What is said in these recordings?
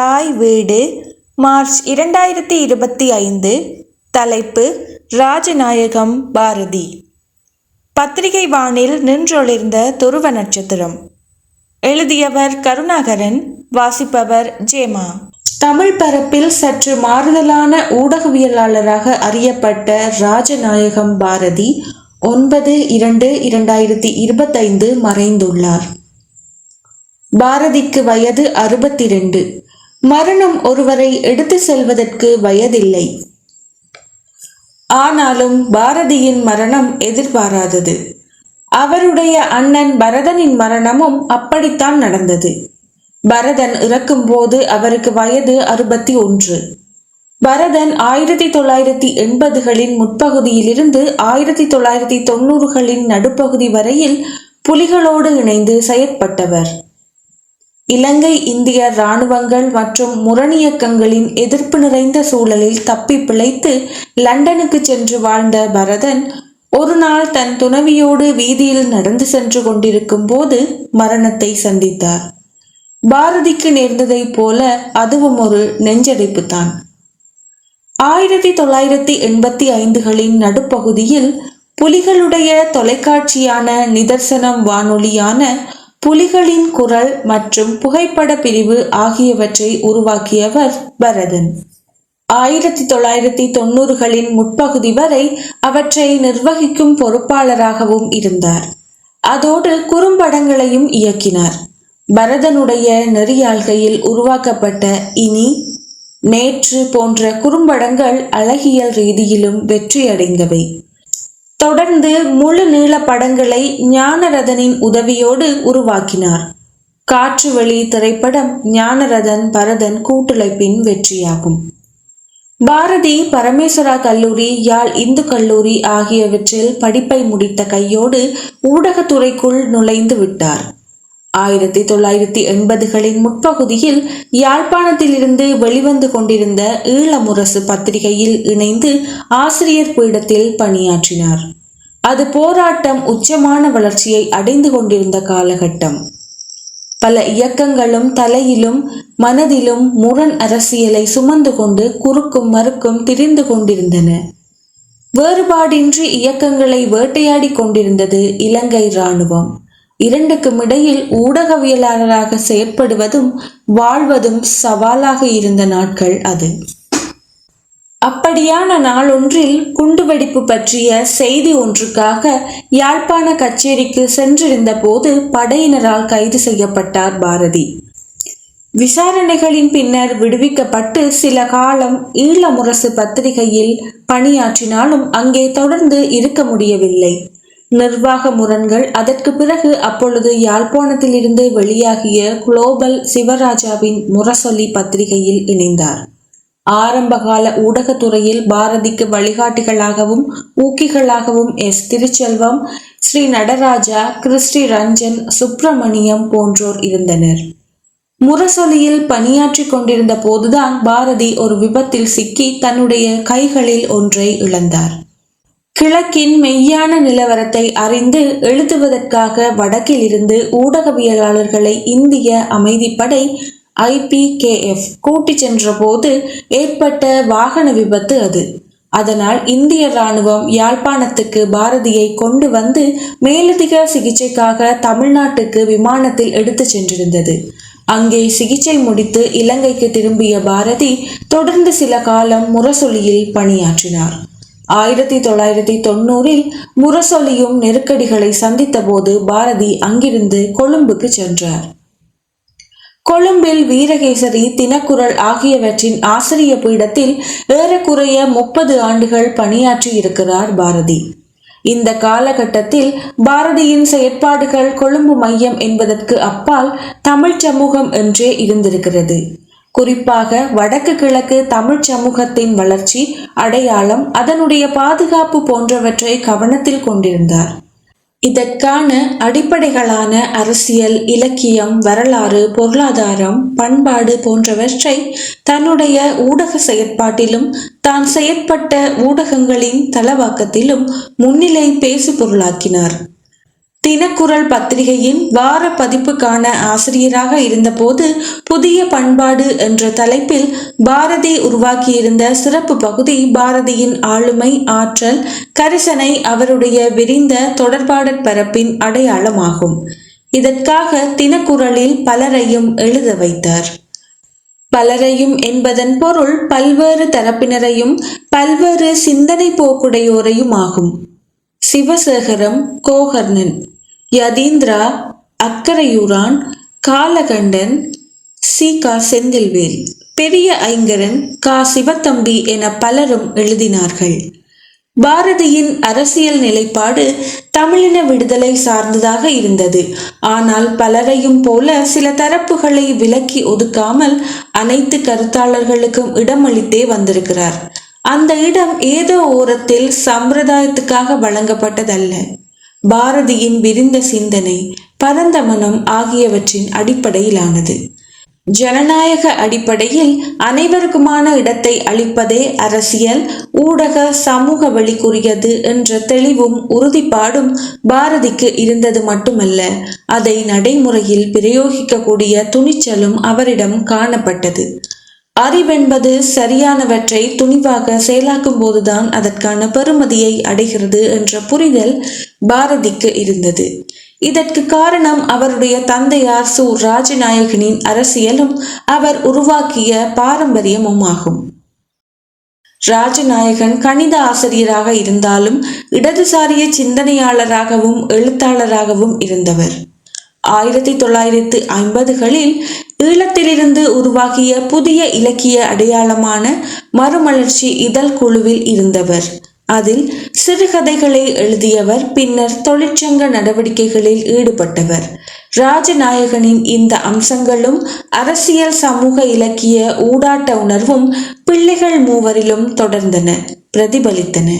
தாய் வீடு மார்ச் இரண்டாயிரத்தி இருபத்தி ஐந்து தலைப்பு ராஜநாயகம் பாரதி. பத்திரிகை வானில் நின்றொளிர்ந்த துருவ நட்சத்திரம். எழுதியவர் கருணாகரன் வாசிப்பவர் ஜேமா. தமிழ் பரப்பில் சற்று மாறுதலான ஊடகவியலாளராக அறியப்பட்ட ராஜநாயகம் பாரதி ஒன்பது இரண்டு இரண்டாயிரத்தி இருபத்தைந்து மறைந்துள்ளார். பாரதிக்கு வயது அறுபத்தி ரெண்டு மரணம் ஒருவரை எடுத்து செல்வதற்கு வயதில்லை. ஆனாலும் பாரதியின் மரணம் எதிர்பாராதது. அவருடைய அண்ணன் பரதனின் மரணமும் அப்படித்தான் நடந்தது. பரதன் இறக்கும்போது அவருக்கு வயது அறுபத்தி ஒன்று. பரதன் ஆயிரத்தி தொள்ளாயிரத்தி எண்பதுகளின் முற்பகுதியிலிருந்து ஆயிரத்தி தொள்ளாயிரத்தி தொண்ணூறுகளின் நடுப்பகுதி வரையில் புலிகளோடு இணைந்து செயற்பட்டவர். இலங்கை இந்திய இராணுவங்கள் மற்றும் முரணியக்கங்களின் எதிர்ப்பு நிறைந்த சூழலில் தப்பி பிழைத்து லண்டனுக்கு சென்று வாழ்ந்த பரதன் ஒரு நாள் தன் துணவியோடு வீதியில் நடந்து சென்று கொண்டிருக்கும் போது மரணத்தை சந்தித்தார். பாரதிக்கு நேர்ந்ததைப் போல அதுவும் ஒரு நெஞ்சடைப்பு தான். ஆயிரத்தி தொள்ளாயிரத்தி எண்பத்தி ஐந்துகளின் நடுப்பகுதியில் புலிகளுடைய தொலைக்காட்சியான நிதர்சனம் வானொலியான புலிகளின் குரல் மற்றும் புகைப்பட பிரிவு ஆகியவற்றை உருவாக்கியவர் பரதன். ஆயிரத்தி தொள்ளாயிரத்தி தொண்ணூறுகளின் முற்பகுதி வரை அவற்றை நிர்வகிக்கும் பொறுப்பாளராகவும் இருந்தார். அதோடு குறும்படங்களையும் இயக்கினார். பரதனுடைய நெறியாள்கையில் உருவாக்கப்பட்ட இனி நேற்று போன்ற குறும்படங்கள் அழகியல் ரீதியிலும் வெற்றியடைந்தவை. தொடர்ந்து முழு நீள படங்களை ஞானரதனின் உதவியோடு உருவாக்கினார். காற்று வழி திரைப்படம் ஞானரதன் பரதன் கூட்டுழைப்பின் வெற்றியாகும். பாரதி பரமேஸ்வரா கல்லூரி யாழ் இந்து கல்லூரி ஆகியவற்றில் படிப்பை முடித்த கையோடு ஊடகத்துறைக்குள் நுழைந்து விட்டார். ஆயிரத்தி தொள்ளாயிரத்தி எண்பதுகளின் முற்பகுதியில் யாழ்ப்பாணத்திலிருந்து வெளிவந்து கொண்டிருந்த ஈழமுரசு பத்திரிகையில் இணைந்து ஆசிரியர் பீடத்தில் பணியாற்றினார். அது போராட்டம் உச்சமான வளர்ச்சியை அடைந்து கொண்டிருந்த காலகட்டம். பல இயக்கங்களும் தலையிலும் மனதிலும் முரண் அரசியலை சுமந்து கொண்டு குறுக்கும் மறுக்கும் திரிந்து கொண்டிருந்தன. வேறுபாடின்றி இயக்கங்களை வேட்டையாடி கொண்டிருந்தது இலங்கை இராணுவம். இரண்டுக்கும் இடையில் ஊடகவியலாளராக செயற்படுவதும் வாழ்வதும் சவாலாக இருந்த நாட்கள் அது. அப்படியான நாளொன்றில் குண்டுவெடிப்பு பற்றிய செய்தி ஒன்றுக்காக யாழ்ப்பாண கச்சேரிக்கு சென்றிருந்த போது படையினரால் கைது செய்யப்பட்டார் பாரதி. விசாரணைகளின் பின்னர் விடுவிக்கப்பட்டு சில காலம் ஈழமுரசு பத்திரிகையில் பணியாற்றினாலும் அங்கே தொடர்ந்து இருக்க முடியவில்லை. நிர்வாக முரண்கள். அதற்கு பிறகு அப்பொழுது யாழ்ப்பாணத்திலிருந்து வெளியாகிய குளோபல் சிவராஜாவின் முரசொலி பத்திரிகையில் இணைந்தார். ஆரம்பகால ஊடகத்துறையில் பாரதிக்கு வழிகாட்டிகளாகவும் ஊக்கிகளாகவும் எஸ். திருச்செல்வம் ஸ்ரீ நடராஜா கிறிஸ்டி ரஞ்சன் சுப்பிரமணியம் போன்றோர் இருந்தனர். முரசொலியில் பணியாற்றி கொண்டிருந்த போதுதான் பாரதி ஒரு விபத்தில் சிக்கி தன்னுடைய கைகளில் ஒன்றை இழந்தார். கிழக்கின் மெய்யான நிலவரத்தை அறிந்து எழுதுவதற்காக வடக்கில் இருந்து ஊடகவியலாளர்களை இந்திய அமைதிப்படை ஐபிகேஎஃப் கூட்டிச் சென்றபோது ஏற்பட்ட வாகன விபத்து அது. அதனால் இந்திய ராணுவம் யாழ்ப்பாணத்துக்கு பாரதியை கொண்டு வந்து மேலதிக சிகிச்சைக்காக தமிழ்நாட்டுக்கு விமானத்தில் எடுத்து சென்றிருந்தது. அங்கே சிகிச்சை முடித்து இலங்கைக்கு திரும்பிய பாரதி தொடர்ந்து சில காலம் முரசொலியில் பணியாற்றினார். ஆயிரத்தி தொள்ளாயிரத்தி தொண்ணூறில் முரசொலியும் நெருக்கடிகளை சந்தித்த போது பாரதி அங்கிருந்து கொழும்புக்கு சென்றார். கொழும்பில் வீரகேசரி தினக்குரல் ஆகியவற்றின் ஆசிரிய பீடத்தில் ஏறக்குறைய முப்பது ஆண்டுகள் பணியாற்றி இருக்கிறார் பாரதி. இந்த காலகட்டத்தில் பாரதியின் செயற்பாடுகள் கொழும்பு மையம் என்பதற்கு அப்பால் தமிழ் சமூகம் என்றே இருந்திருக்கிறது. குறிப்பாக வடக்கு கிழக்கு தமிழ் சமூகத்தின் வளர்ச்சி அடையாளம் அதனுடைய பாதுகாப்பு போன்றவற்றை கவனத்தில் கொண்டிருந்தார். இதற்கான அடிப்படைகளான அரசியல் இலக்கியம் வரலாறு பொருளாதாரம் பண்பாடு போன்றவற்றை தன்னுடைய ஊடக செயற்பாட்டிலும் தான் செயற்பட்ட ஊடகங்களின் தளவாக்கத்திலும் முன்னிலை பேசு பொருளாக்கினார் தினக்குரல் பத்திரிகையின் வார பதிப்புக்கான ஆசிரியராக இருந்தபோது புதிய பண்பாடு என்ற தலைப்பில் பாரதி உருவாக்கியிருந்த சிறப்பு பகுதி பாரதியின் ஆளுமை ஆற்றல் கரிசனை அவருடைய விரிந்த தொடர்பாடற் பரப்பின் அடையாளமாகும். இதற்காக தினக்குரலில் பலரையும் எழுத வைத்தார். பலரையும் என்பதன் பொருள் பல்வேறு தரப்பினரையும் பல்வேறு சிந்தனை போக்குடையோரையும் ஆகும். சிவசேகரம் கோகர்ணன் யதீந்திரா அக்கரையூரான் காலகண்டன் சி. கா. செந்தில்வேல். பெரிய ஐங்கரன் கா. சிவத்தம்பி என பலரும் எழுதினார்கள். பாரதியின் அரசியல் நிலைப்பாடு தமிழின விடுதலை சார்ந்ததாக இருந்தது. ஆனால் பலரையும் போல சில தரப்புகளை விலக்கி ஒதுக்காமல் அனைத்து கருத்தாளர்களுக்கும் இடமளித்தே வந்திருக்கிறார். அந்த இடம் ஏதோ ஓரத்தில் சம்பிரதாயத்துக்காக வழங்கப்பட்டதல்ல. பாரதியின் விரிந்த சிந்தனை பரந்த மனம் ஆகியவற்றின் அடிப்படையிலானது. ஜனநாயக அடிப்படையில் அனைவருக்குமான இடத்தை அளிப்பதே அரசியல் ஊடக சமூக வழிக்குரியது என்ற தெளிவும் உறுதிப்பாடும் பாரதிக்கு இருந்தது மட்டுமல்ல அதை நடைமுறையில் பிரயோகிக்கக்கூடிய துணிச்சலும் அவரிடம் காணப்பட்டது. அறிவென்பது சரியானவற்றை துணிவாக செயலாக்கும் போதுதான் அதற்கான பெருமதியை அடைகிறது என்ற புரிதல் பாரதிக்கு இருந்தது. இதற்கு காரணம் அவருடைய தந்தையார் சு. ராஜநாயகனின் அரசியலும் அவர் உருவாக்கிய பாரம்பரியமும் ஆகும் ராஜநாயகன் கணித ஆசிரியராக இருந்தாலும் இடதுசாரிய சிந்தனையாளராகவும் எழுத்தாளராகவும் இருந்தவர். ஆயிரத்தி தொள்ளாயிரத்து ஐம்பதுகளில் ஈழத்திலிருந்து உருவாகிய புதிய இலக்கிய அடையாளமான மறுமலர்ச்சி இதழ் குழுவில் இருந்தவர். அதில் சிறுகதைகளை எழுதியவர் பின்னர் தொழிற்சங்க நடவடிக்கைகளில் ஈடுபட்டவர். ராஜநாயகனின் இந்த அம்சங்களும் அரசியல் சமூக இலக்கிய ஊடாட்ட உணர்வும் பிள்ளைகள் மூவரிலும் தொடர்ந்தன பிரதிபலித்தன.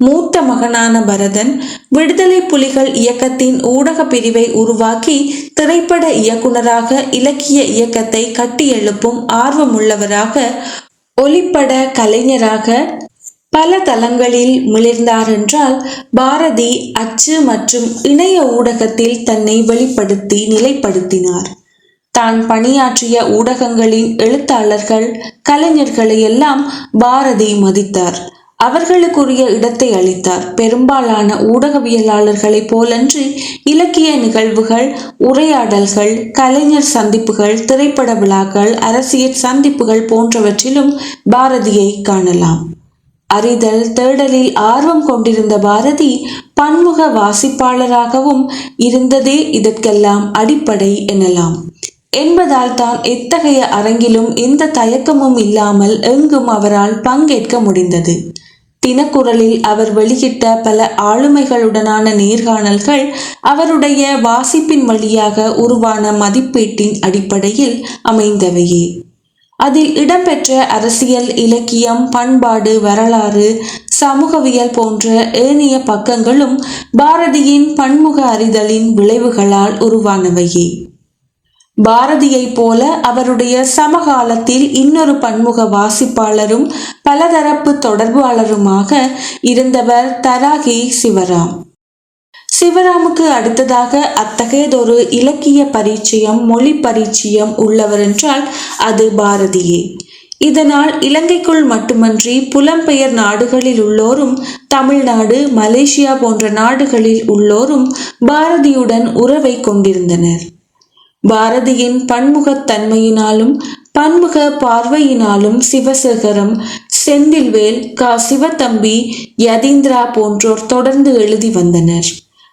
மூத்த மகனான பரதன் விடுதலை புலிகள் இயக்கத்தின் ஊடக பிரிவை உருவாக்கி திரைப்பட இயக்குனராக இலக்கிய இயக்கத்தை கட்டியெழுப்பும் ஆர்வமுள்ளவராக ஒளிப்பட கலைஞராக பல தளங்களில் மிளிர்ந்தார் என்றால் பாரதி அச்சு மற்றும் இணைய ஊடகத்தில் தன்னை வெளிப்படுத்தி நிலைப்படுத்தினார். தான் பணியாற்றிய ஊடகங்களின் எழுத்தாளர்கள் கலைஞர்களை எல்லாம் பாரதி மதித்தார். அவர்களுக்குரிய இடத்தை அளித்தார். பெரும்பாலான ஊடகவியலாளர்களைப் போலன்றி இலக்கிய நிகழ்வுகள் உரையாடல்கள் கலைஞர் சந்திப்புகள் திரைப்பட விழாக்கள் அரசியல் சந்திப்புகள் போன்றவற்றிலும் பாரதியை காணலாம். அறிதல் தேடலில் ஆர்வம் கொண்டிருந்த பாரதி பன்முக வாசிப்பாளராகவும் இருந்ததே இதற்கெல்லாம் அடிப்படை எனலாம். என்பதால் தான் எத்தகைய அரங்கிலும் எந்த தயக்கமும் இல்லாமல் எங்கும் அவரால் பங்கேற்க முடிந்தது. தினக்குரலில் அவர் வெளியிட்ட பல ஆளுமைகளுடனான நேர்காணல்கள் அவருடைய வாசிப்பின் வழியாக உருவான மதிப்பீட்டின் அடிப்படையில் அமைந்தவையே. அதில் இடம்பெற்ற அரசியல் இலக்கியம் பண்பாடு வரலாறு சமூகவியல் போன்ற ஏனைய பக்கங்களும் பாரதியின் பன்முக அறிதலின் விளைவுகளால் உருவானவையே. பாரதியைப் போல அவருடைய சமகாலத்தில் இன்னொரு பன்முக வாசிப்பாளரும் பலதரப்பு தொடர்பாளருமாக இருந்தவர் தராகி சிவராம். சிவராமுக்கு அடுத்ததாக அத்தகையதொரு இலக்கிய பரிச்சயம் மொழி பரிச்சயம் உள்ளவர் என்றால் அது பாரதியே. இதனால் இலங்கைக்குள் மட்டுமன்றி புலம்பெயர் நாடுகளில் உள்ளோரும் தமிழ்நாடு மலேசியா போன்ற நாடுகளில் உள்ளோரும் பாரதியுடன் உறவை கொண்டிருந்தனர். பாரதியின் பன்முகத்தன்மையினாலும் பன்முக பார்வையினாலும் சிவசேகரம் செந்தில்வேல் க. சிவத்தம்பி யதீந்திரா போன்றோர் தொடர்ந்து எழுதி வந்தனர்.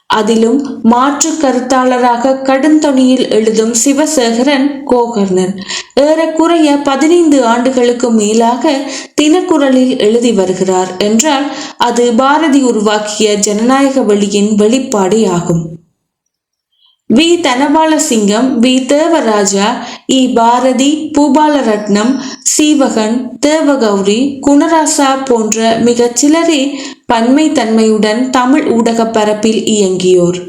அதிலும் மாற்று கருத்தாளராக கடுந்தொனியில் எழுதும் சிவசேகரன் கோகர்ணன். ஏறக்குறைய பதினைந்து ஆண்டுகளுக்கு மேலாக தினக்குரலில் எழுதி வருகிறார் என்றால் அது பாரதி உருவாக்கிய ஜனநாயக வழியின் வெளிப்பாடே ஆகும். வி. தனபாலசிங்கம் வி. தேவராஜா இ. பாரதி பூபாலரத்னம் சீவகன் தேவகௌரி குணராசா போன்ற மிகச் சிலரே பன்மை தன்மையுடன் தமிழ் ஊடக பரப்பில் இயங்கியோர்.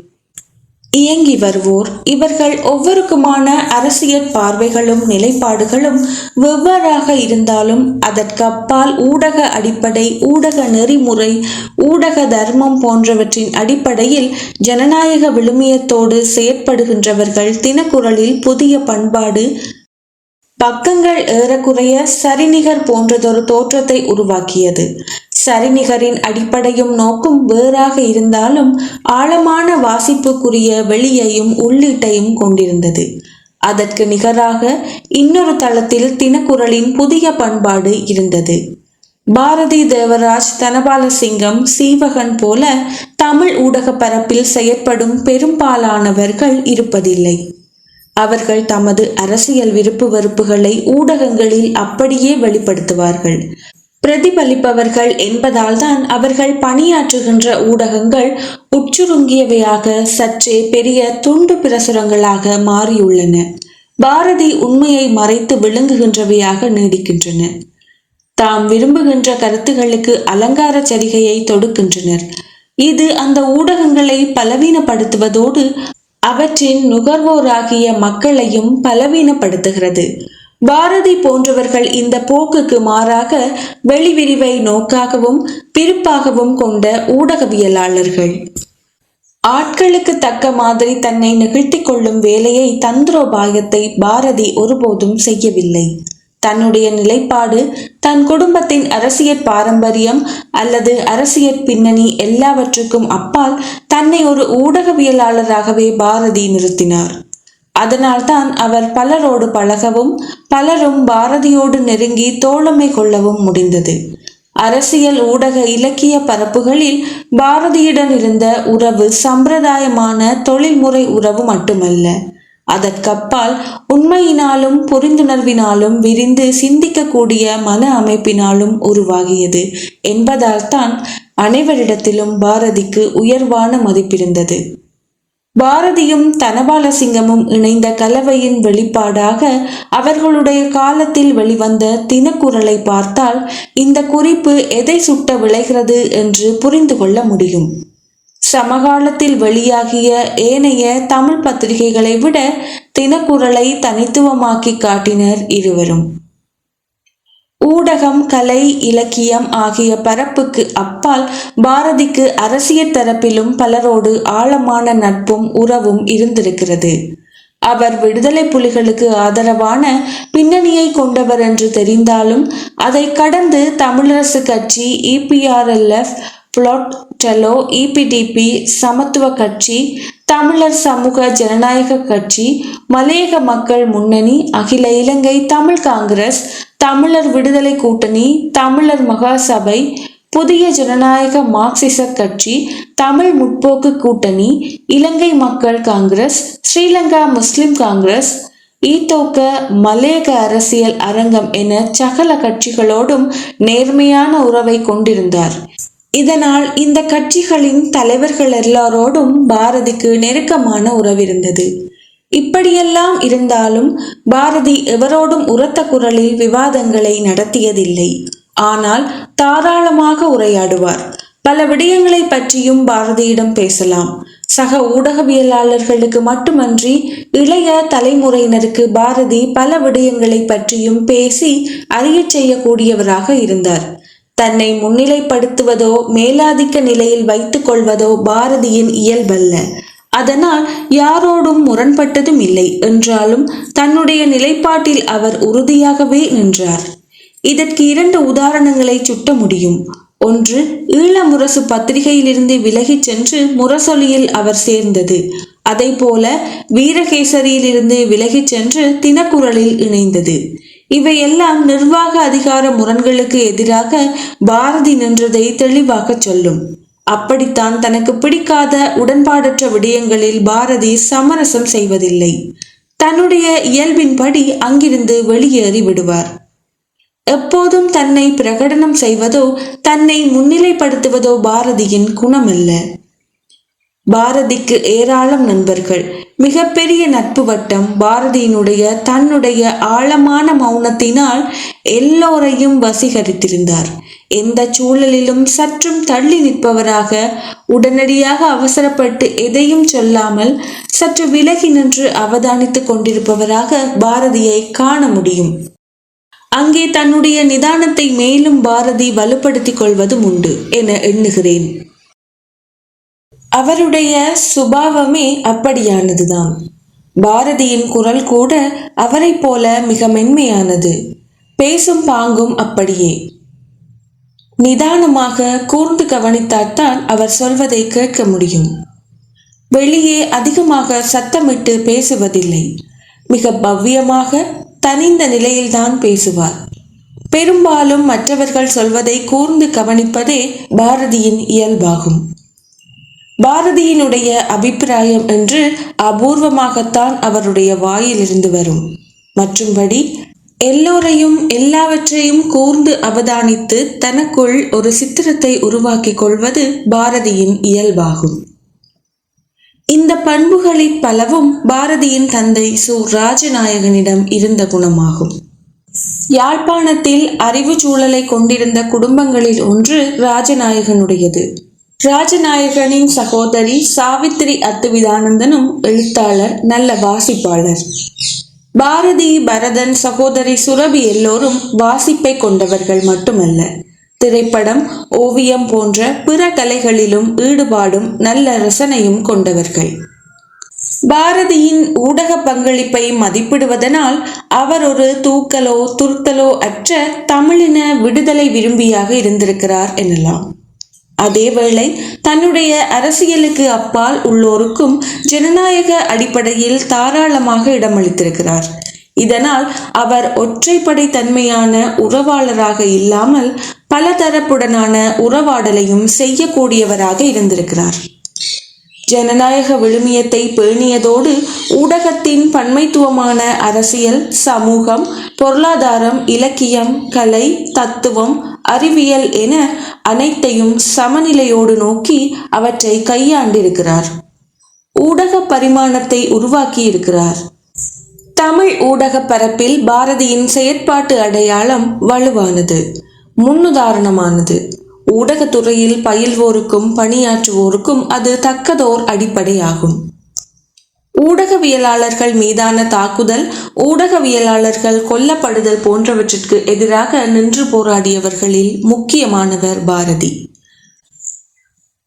இயங்கி வருவோர். இவர்கள் ஒவ்வொருக்குமான அரசியல் பார்வைகளும் நிலைப்பாடுகளும் வெவ்வேறாக இருந்தாலும் அதற்கப்பால் ஊடக அடிப்படை ஊடக நெறிமுறை ஊடக தர்மம் போன்றவற்றின் அடிப்படையில் ஜனநாயக விழுமியத்தோடு செயற்படுகின்றவர்கள் தினக்குரலில் புதிய பண்பாடு பக்கங்கள் ஏறக்குறைய சரிநிகர் போன்றதொரு தோற்றத்தை உருவாக்கியது. சரிநிகரின் அடிப்படையும் நோக்கும் வேறாக இருந்தாலும் ஆழமான வாசிப்புக்குரிய வெளியையும் உள்ளீட்டையும் கொண்டிருந்தது. அதற்கு நிகராக இன்னொரு தளத்தில் தினக்குரலின் புதிய பண்பாடு இருந்தது. பாரதி தேவராஜ் தனபாலசிங்கம் சீவகன் போல தமிழ் ஊடக பரப்பில் செயற்படும் பெரும்பாலானவர்கள் இருப்பதில்லை. அவர்கள் தமது அரசியல் விருப்பு வெறுப்புகளை ஊடகங்களில் அப்படியே வெளிப்படுத்துவார்கள். பிரதிபலிப்பவர்கள் என்பதால்தான் அவர்கள் பணியாற்றுகின்ற ஊடகங்கள் உச்சுருங்கியவையாக சற்றே பெரிய துண்டு பிரசுரங்களாக மாறியுள்ளன. பாரதி உண்மையை மறைத்து விளங்குகின்றவையாக நீடிக்கின்றன. தாம் விரும்புகின்ற கருத்துகளுக்கு அலங்கார சரிகையை தொடுக்கின்றனர். இது அந்த ஊடகங்களை பலவீனப்படுத்துவதோடு அவற்றின் நுகர்வோராகிய மக்களையும் பலவீனப்படுத்துகிறது. பாரதி போன்றவர்கள் இந்த போக்குக்கு மாறாக வெளிவிரிவை நோக்காகவும் பிரிப்பாகவும் கொண்ட ஊடகவியலாளர்கள். ஆட்களுக்கு தக்க மாதிரி தன்னை நிகழ்த்தி கொள்ளும் வேலையை தந்திரோபாயத்தை பாரதி ஒருபோதும் செய்யவில்லை. தன்னுடைய நிலைப்பாடு தன் குடும்பத்தின் அரசியற் பாரம்பரியம் அல்லது அரசியற் பின்னணி எல்லாவற்றுக்கும் அப்பால் தன்னை ஒரு ஊடகவியலாளராகவே பாரதி நிறுத்தினார். அதனால்தான் அவர் பலரோடு பழகவும் பலரும் பாரதியோடு நெருங்கி தோழமை கொள்ளவும் முடிந்தது. அரசியல் ஊடக இலக்கிய பரப்புகளில் பாரதியுடன் இருந்த உறவு சம்பிரதாயமான தொழில்முறை உறவு மட்டுமல்ல. அதற்கப்பால் உண்மையினாலும் புரிந்துணர்வினாலும் விரிந்து சிந்திக்கக்கூடிய மன அமைப்பினாலும் உருவாகியது என்பதால் தான் அனைவரிடத்திலும் பாரதிக்கு உயர்வான மதிப்பிருந்தது. பாரதியும் தனபாலசிங்கமும் இணைந்த கலவையின் வெளிப்பாடாக அவர்களுடைய காலத்தில் வெளிவந்த தினக்குரலை பார்த்தால் இந்த குறிப்பு எதை சுட்ட விளைகிறது என்று புரிந்து கொள்ள முடியும். சமகாலத்தில் வெளியாகிய ஏனைய தமிழ் பத்திரிகைகளை விட தினக்குரலை தனித்துவமாக்கி காட்டினர் இருவரும். ஊடகம் கலை இலக்கியம் ஆகிய பரப்புக்கு அப்பால் பாரதிக்கு அரசியல் தரப்பிலும் பலரோடு ஆழமான நட்பும் உறவும் இருந்திருக்கிறது. அவர் விடுதலை புலிகளுக்கு ஆதரவான பின்னணியை கொண்டவர் என்று தெரிந்தாலும் அதை கடந்து தமிழரசு கட்சி இபிஆர்எல்எஃப் புளொட் டெலோ இபிடிபி சமத்துவ கட்சி தமிழர் சமூக ஜனநாயக கட்சி மலையக மக்கள் முன்னணி அகில இலங்கை தமிழ் காங்கிரஸ் தமிழர் விடுதலை கூட்டணி தமிழர் மகாசபை புதிய ஜனநாயக மார்க்சிச கட்சி தமிழ் முற்போக்கு கூட்டணி இலங்கை மக்கள் காங்கிரஸ் ஸ்ரீலங்கா முஸ்லிம் காங்கிரஸ் ஈத்தோக்க மலேக அரசியல் அரங்கம் என சகல கட்சிகளோடும் நேர்மையான உறவை கொண்டிருந்தார். இதனால் இந்த கட்சிகளின் தலைவர்கள் எல்லாரோடும் பாரதிக்கு நெருக்கமான உறவிருந்தது இப்படியெல்லாம் இருந்தாலும் பாரதி எவரோடும் உரத்த குரலில் விவாதங்களை நடத்தியதில்லை. ஆனால் தாராளமாக உரையாடுவார். பல விடயங்களை பற்றியும் பாரதியிடம் பேசலாம். சக ஊடகவியலாளர்களுக்கு மட்டுமன்றி இளைய தலைமுறையினருக்கு பாரதி பல விடயங்களை பற்றியும் பேசி அறியச் செய்யக்கூடியவராக இருந்தார். தன்னை முன்னிலைப்படுத்துவதோ மேலாதிக்க நிலையில் வைத்துக் கொள்வதோ பாரதியின் இயல்பல்ல. அதனால் யாரோடும் முரண்பட்டதும் இல்லை என்றாலும் தன்னுடைய நிலைப்பாட்டில் அவர் உறுதியாகவே நின்றார். இதற்கு இரண்டு உதாரணங்களை சுட்ட முடியும். ஒன்று ஈழ முரசு பத்திரிகையிலிருந்து விலகிச் சென்று முரசொலியில் அவர் சேர்ந்தது. அதை போல வீரகேசரியிலிருந்து விலகிச் சென்று தினக்குரலில் இணைந்தது. இவையெல்லாம் நிர்வாக அதிகார முரண்களுக்கு எதிராக பாரதி நின்றதை தெளிவாக சொல்லும். அப்படித்தான் தனக்கு பிடிக்காத உடன்பாடற்ற விடயங்களில் பாரதி சமரசம் செய்வதில்லை. தன்னுடைய இயல்பின்படி அங்கிருந்து வெளியேறி விடுவார். எப்போதும் தன்னை பிரகடனம் செய்வதோ தன்னை முன்னிலைப்படுத்துவதோ பாரதியின் குணமல்ல. பாரதிக்கு ஏராளம் நண்பர்கள். மிகப்பெரிய நட்பு வட்டம் பாரதியினுடைய தன்னுடைய ஆழமான மௌனத்தினால் எல்லோரையும் வசீகரித்திருந்தார். எந்த சூழலிலும் சற்றும் தள்ளி நிற்பவராக உடனடியாக அவசரப்பட்டு எதையும் சொல்லாமல் சற்று விலகி நின்று அவதானித்துக் கொண்டிருப்பவராக பாரதியை காண முடியும். அங்கே தன்னுடைய நிதானத்தை மேலும் பாரதி வலுப்படுத்திக் கொள்வதும் உண்டு என எண்ணுகிறேன். அவருடைய சுபாவமே அப்படியானதுதான். பாரதியின் குரல் கூட அவரைப் போல மிக மென்மையானது. பேசும் பாங்கும் அப்படியே. நிதானமாக கூர்ந்து கவனித்தால்தான் அவர் சொல்வதை கேட்க முடியும். வெளியே அதிகமாக சத்தமிட்டு பேசுவதில்லை. மிக பவ்யமாக தனிந்த நிலையில்தான் பேசுவார். பெரும்பாலும் மற்றவர்கள் சொல்வதை கூர்ந்து கவனிப்பதே பாரதியின் இயல்பாகும். பாரதியினுடைய அபிப்பிராயம் என்று அபூர்வமாகத்தான் அவருடைய வாயிலிருந்து வரும். மற்றும்படி எல்லோரையும் எல்லாவற்றையும் கூர்ந்து அவதானித்து தனக்குள் ஒரு சித்திரத்தை உருவாக்கிக் கொள்வது பாரதியின் இயல்பாகும். இந்த பண்புகளில் பலவும் பாரதியின் தந்தை சு. ராஜநாயகனிடம் இருந்த குணமாகும். யாழ்ப்பாணத்தில் அறிவு சூழலை கொண்டிருந்த குடும்பங்களில் ஒன்று ராஜநாயகனுடையது. ராஜநாயகனின் சகோதரி சாவித்திரி அத்துவிதானந்தனும் எழுத்தாளர் நல்ல வாசிப்பாளர். பாரதி பரதன் சகோதரி சுரபி எல்லோரும் வாசிப்பை கொண்டவர்கள் மட்டுமல்ல. திரைப்படம் ஓவியம் போன்ற பிற கலைகளிலும் ஈடுபாடும் நல்ல ரசனையும் கொண்டவர்கள். பாரதியின் ஊடக பங்களிப்பை மதிப்பிடுவதனால் அவர் ஒரு தூக்கலோ துருத்தலோ அற்ற தமிழின விடுதலை விரும்பியாக இருந்திருக்கிறார் எனலாம். அதேவேளை தன்னுடைய அரசியலுக்கு அப்பால் உள்ளோருக்கும் ஜனநாயக அடிப்படையில் தாராளமாக இடமளித்திருக்கிறார். இதனால் அவர் ஒற்றைப்படை தன்மையான உறவாளராக இல்லாமல் பலதரப்புடனான உறவாடலையும் செய்யக்கூடியவராக இருந்திருக்கிறார். ஜனநாயக விழுமியத்தை பேணியதோடு ஊடகத்தின் பன்மைத்துவமான அரசியல் சமூகம் பொருளாதாரம் இலக்கியம் கலை தத்துவம் அறிவியல் என அனைத்தையும் சமநிலையோடு நோக்கி அவற்றை கையாண்டிருக்கிறார். ஊடக பரிமாணத்தை உருவாக்கியிருக்கிறார். தமிழ் ஊடக பரப்பில் பாரதியின் செயற்பாட்டு அடையாளம் வலுவானது முன்னுதாரணமானது. ஊடகத்துறையில் பயில்வோருக்கும் பணியாற்றுவோருக்கும் அது தக்கதோர் அடிப்படையாகும். ஊடகவியலாளர்கள் மீதான தாக்குதல் ஊடகவியலாளர்கள் கொல்லப்படுதல் போன்றவற்றிற்கு எதிராக நின்று போராடியவர்களில் முக்கியமானவர் பாரதி.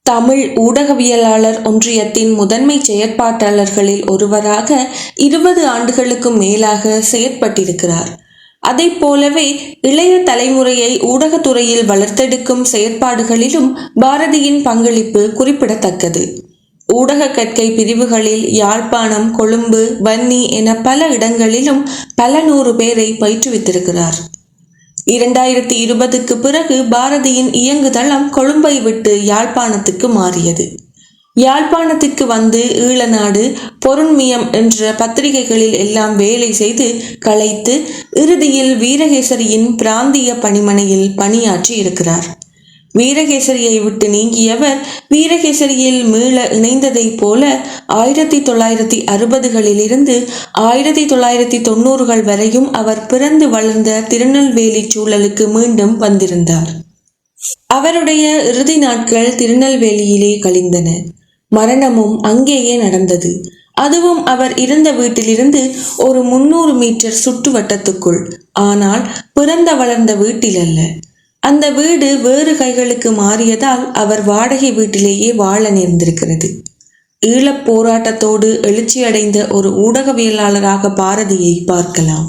தமிழ் ஊடகவியலாளர் ஒன்றியத்தின் முதன்மை செயற்பாட்டாளர்களில் ஒருவராக இருபது ஆண்டுகளுக்கும் மேலாக செயற்பட்டிருக்கிறார். அதை போலவே இளைய தலைமுறையை ஊடகத்துறையில் வளர்த்தெடுக்கும் செயற்பாடுகளிலும் பாரதியின் பங்களிப்பு குறிப்பிடத்தக்கது. ஊடக கற்கை பிரிவுகளில் யாழ்ப்பாணம் கொழும்பு வன்னி என பல இடங்களிலும் பல நூறு பேரை பயிற்றுவித்திருக்கிறார். இரண்டாயிரத்தி இருபதுக்கு பிறகு பாரதியின் இயங்குதளம் கொழும்பை விட்டு யாழ்ப்பாணத்துக்கு மாறியது. யாழ்ப்பாணத்திற்கு வந்து ஈழநாடு பொருண்மியம் என்ற பத்திரிகைகளில் எல்லாம் வேலை செய்து களைத்து இறுதியில் வீரகேசரியின் பிராந்திய பணிமனையில் பணியாற்றி இருக்கிறார். வீரகேசரியை விட்டு நீங்கியவர் வீரகேசரியில் மீள இணைந்ததைப் போல ஆயிரத்தி தொள்ளாயிரத்தி அறுபதுகளில் இருந்து ஆயிரத்தி தொள்ளாயிரத்தி தொண்ணூறுகள் வரையும் அவர் பிறந்து வளர்ந்த திருநெல்வேலி சூழலுக்கு மீண்டும் வந்திருந்தார். அவருடைய இறுதி நாட்கள் திருநெல்வேலியிலே கழிந்தன. மரணமும் அங்கேயே நடந்தது. அதுவும் அவர் இருந்த வீட்டிலிருந்து ஒரு முன்னூறு மீட்டர் சுற்றுவட்டத்துக்குள். ஆனால் பிறந்த வளர்ந்த வீட்டில் அல்ல அந்த வீடு வேறு கைகளுக்கு மாறியதால் அவர் வாடகை வீட்டிலேயே வாழ நேர்ந்திருக்கிறது. ஈழப் போராட்டத்தோடு எழுச்சியடைந்த ஒரு ஊடகவியலாளராக பாரதியை பார்க்கலாம்.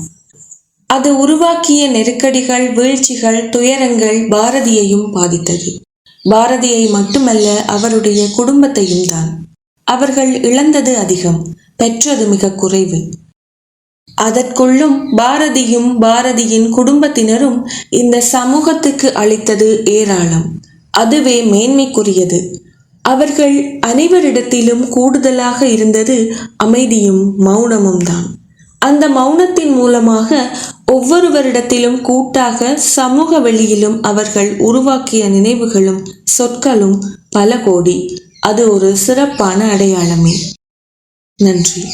அது உருவாக்கிய நெருக்கடிகள் வீழ்ச்சிகள் துயரங்கள் பாரதியையும் பாதித்தது. பாரதியை மட்டுமல்ல அவருடைய குடும்பத்தையும் தான். அவர்கள் இழந்தது அதிகம் பெற்றது மிக குறைவு. அதற்குள்ளும் பாரதியும் பாரதியின் குடும்பத்தினரும் இந்த சமூகத்துக்கு அளித்தது ஏராளம். அதுவே மேன்மைக்குரியது. அவர்கள் அனைவரிடத்திலும் கூடுதலாக இருந்தது அமைதியும் மௌனமும் தான். அந்த மௌனத்தின் மூலமாக ஒவ்வொருவரிடத்திலும் கூட்டாக சமூக வெளியிலும் அவர்கள் உருவாக்கிய நினைவுகளும் சொற்களும் பல கோடி. அது ஒரு சிறப்பான அடையாளமே. நன்றி.